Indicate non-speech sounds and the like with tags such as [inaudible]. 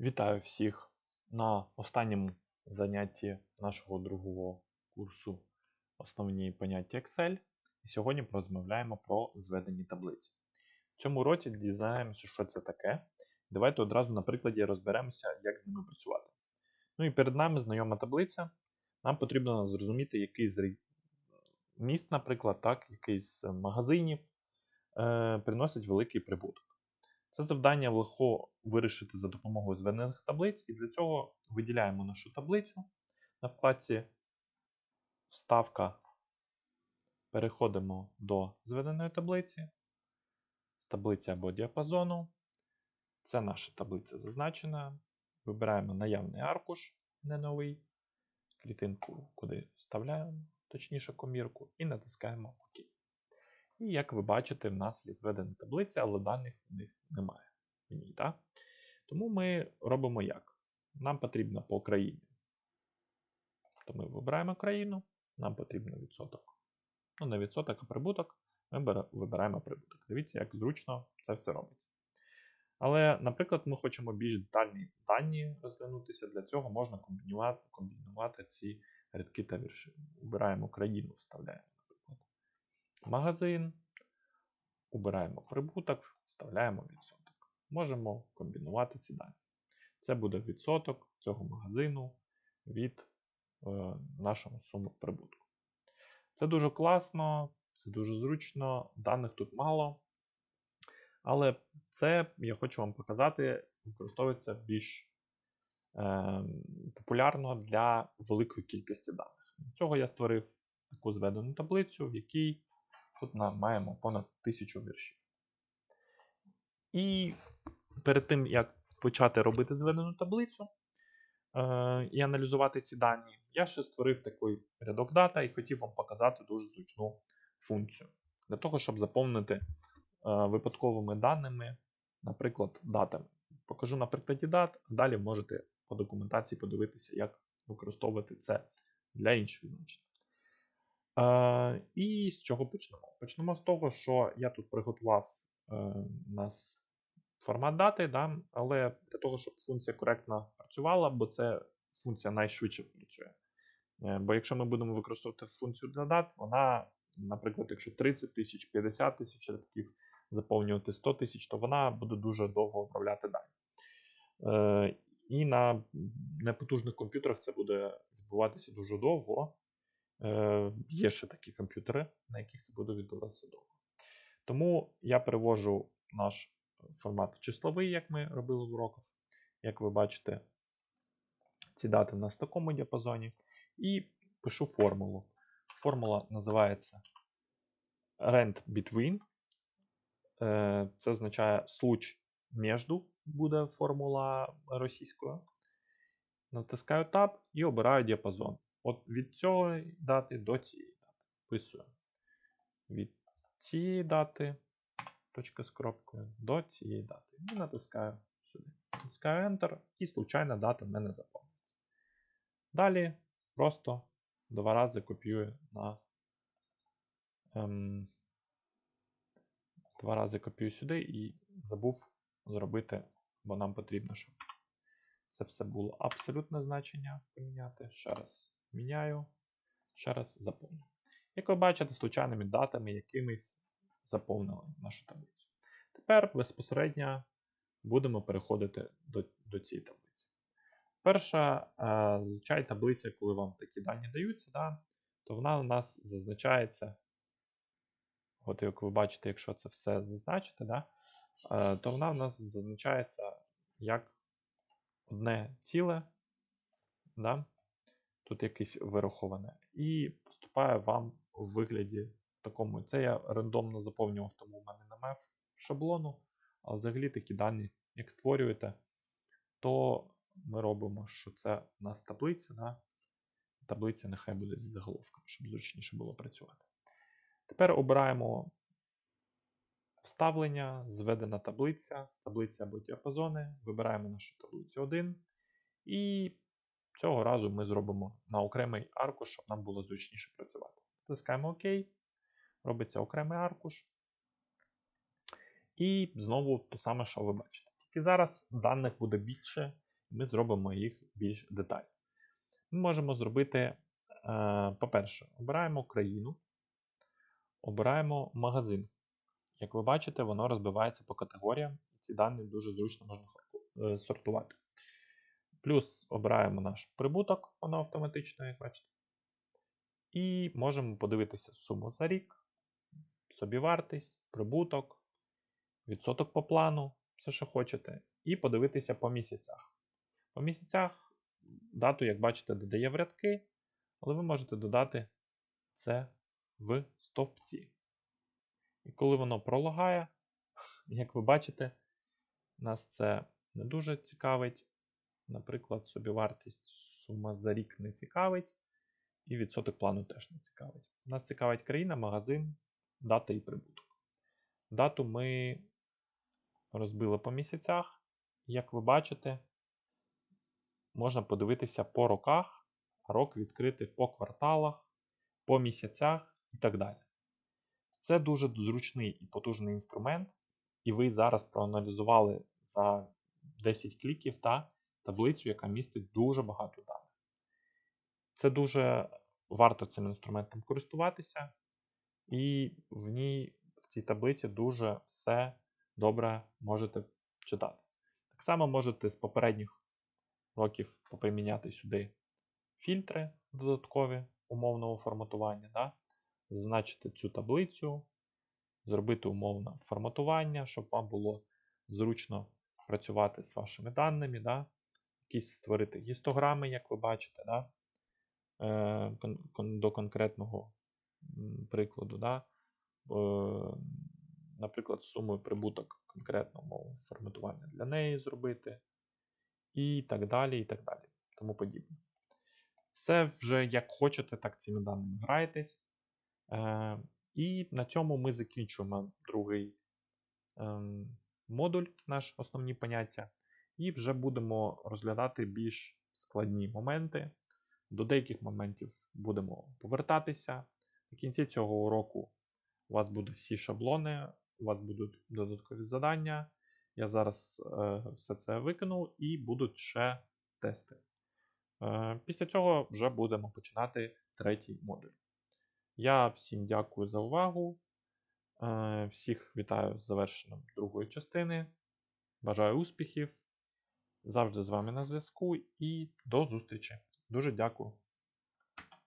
Вітаю всіх на останньому занятті нашого другого курсу Основні поняття Excel. І сьогодні порозмовляємо про зведені таблиці. В цьому році дізнаємося, що це таке. Давайте одразу на прикладі розберемося, як з ними працювати. Ну і перед нами знайома таблиця. Нам потрібно зрозуміти, який з міст, наприклад, так, який з магазинів е, приносить великий прибуток. Це завдання легко вирішити за допомогою зведених таблиць, і для цього виділяємо нашу таблицю на вкладці Вставка. Переходимо до зведеної таблиці, з таблиці або діапазону. Це наша таблиця зазначена. Вибираємо наявний аркуш, не новий, клітинку, куди вставляємо, точніше комірку, і натискаємо ОК. І як ви бачите, в нас є зведена таблиця, але даних в них немає. в ній, так? Тому ми робимо як? Нам потрібно по країні. То ми вибираємо країну, нам потрібно відсоток. Ну, не відсоток, а прибуток. Ми вибираємо прибуток. Дивіться, як зручно це все робиться. Але, наприклад, ми хочемо більш детальні дані розглянутися. Для цього можна комбінувати комбінувати ці рядки та вірші. Вибираємо країну, вставляємо магазин, убираємо прибуток, вставляємо відсоток. Можемо комбінувати ці дані. Це буде відсоток цього магазину від е, нашого суму прибутку. Це дуже класно, це дуже зручно, даних тут мало. Але це, я хочу вам показати, використовується більш е, популярно для великої кількості даних. Для цього я створив таку зведену таблицю, в якій Тут маємо понад тисячу віршів. І перед тим, як почати робити зведену таблицю е, і аналізувати ці дані, я ще створив такий рядок дата і хотів вам показати дуже зручну функцію. Для того, щоб заповнити е, випадковими даними, наприклад, датами. Покажу на прикладі дат, далі можете по документації подивитися, як використовувати це для інших значень. Е, І з чого почнемо? Почнемо з того, що я тут приготував е, нас формат дати, да? але для того, щоб функція коректно працювала, бо це функція найшвидше працює. Е, бо якщо ми будемо використовувати функцію для дат, вона, наприклад, якщо 30 тисяч, 50 тисяч рядків заповнювати 100 тисяч, то вона буде дуже довго управляти дані. Е, І на непотужних комп'ютерах це буде відбуватися дуже довго. Е, Є ще такі комп'ютери, на яких це буде відбуватися довго. Тому я перевожу наш формат числовий, як ми робили в уроках. Як ви бачите, ці дати в нас в такому діапазоні. І пишу формулу. Формула називається rent between. Е, це означає случ між буде формула російською. Натискаю Tab і обираю діапазон. От від цієї дати до цієї дати. Вписую. Від цієї дати, точка з кропкою, до цієї дати. І натискаю сюди. Натискаю Enter, і случайна дата в мене заповниться. Далі просто два рази копіюю на. Ем, Два рази копію сюди і забув зробити, бо нам потрібно, щоб це все було абсолютне значення поміняти. Ще раз міняю, ще раз заповню. Як ви бачите, случайними датами якимись заповнили нашу таблицю. Тепер безпосередньо будемо переходити до до цієї таблиці. Перша, е, звичайно, таблиця, коли вам такі дані даються, да, то вона у нас зазначається. От, як ви бачите, якщо це все зазначити, да, е, то вона у нас зазначається як одне ціле. Да, тут якесь вираховане, і поступає вам у вигляді такому. Це я рандомно заповнював, тому в мене немає шаблону. А взагалі такі дані, як створюєте, то ми робимо, що це у нас таблиця. Да? Таблиця нехай буде з заголовком, щоб зручніше було працювати. Тепер обираємо вставлення, зведена таблиця, з таблиці або діапазони. Вибираємо нашу таблицю 1 і Цього разу ми зробимо на окремий аркуш, щоб нам було зручніше працювати. Тискаємо ОК, робиться окремий аркуш. І знову те саме, що ви бачите. Тільки зараз даних буде більше, Ми зробимо їх більш детально. Ми можемо зробити, е, по-перше, обираємо країну, обираємо магазин. Як ви бачите, воно розбивається по категоріям, ці дані дуже зручно можна е, сортувати. Плюс обираємо наш прибуток, воно автоматично, як бачите. І можемо подивитися суму за рік, собівартість, прибуток, відсоток по плану, все, що хочете, і подивитися по місяцях. По місяцях дату, як бачите, додає в рядки, але ви можете додати це в стовпці. І коли воно пролагає, [laughs] як ви бачите, нас це не дуже цікавить. Наприклад, собівартість сума за рік не цікавить, і відсоток плану теж не цікавить. Нас цікавить країна, магазин, дата і прибуток. Дату ми розбили по місяцях. Як ви бачите, можна подивитися по роках, рок відкрити по кварталах, по місяцях і так далі. Це дуже зручний і потужний інструмент, і ви зараз проаналізували за 10 кліків та таблицю, яка містить дуже багато даних. Це дуже варто цим інструментом користуватися, і в ній, в цій таблиці дуже все добре можете читати. Так само можете з попередніх років поприміняти сюди фільтри додаткові умовного форматування, да? зазначити цю таблицю, зробити умовне форматування, щоб вам було зручно працювати з вашими даними, да? Якісь створити гістограми, як ви бачите, да? е, до конкретного прикладу. Да? Наприклад, суму прибуток конкретно умову форматування для неї зробити, і так далі, і так далі. Тому подібне. Все вже як хочете, так цими даними граєтесь. Е, і на цьому ми закінчуємо другий ем, модуль, наш основні поняття, і вже будемо розглядати більш складні моменти. До деяких моментів будемо повертатися. В кінці цього уроку у вас будуть всі шаблони, у вас будуть додаткові завдання. Я зараз е, все це викину і будуть ще тести. Е, після цього вже будемо починати третій модуль. Я всім дякую за увагу. Е, всіх вітаю з завершенням другої частини. Бажаю успіхів. Завжди з вами на зв'язку і до зустрічі. Дуже дякую.